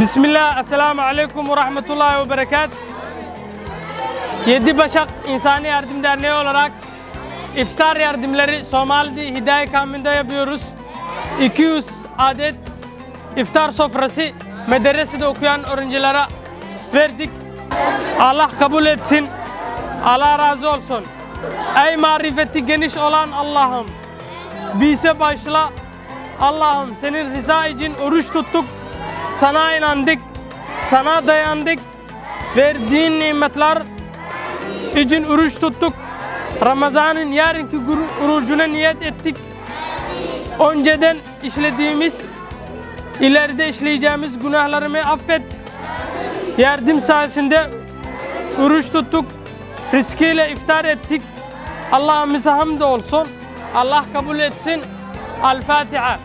Bismillah, Esselamu Aleyküm ve Rahmetullahi ve Berekat. Yedi Başak İnsani Yardım Derneği olarak iftar yardımları Somali'de Hidaye Kamyon'da yapıyoruz. 200 adet iftar sofrası medresede okuyan öğrencilere verdik. Allah kabul etsin. Allah razı olsun. Ey marifeti geniş olan Allah'ım. Bize başla. Allah'ım senin rıza için oruç tuttuk. Sana inandık. Sana dayandık. Verdiğin nimetler için oruç tuttuk. Ramazan'ın yarınki orucuna niyet ettik. Önceden işlediğimiz, ileride işleyeceğimiz günahlarımı affet. Yardım sayesinde oruç tuttuk. Rızkıyla iftar ettik. Allah'ımıza hamd olsun. Allah kabul etsin. El Fatiha.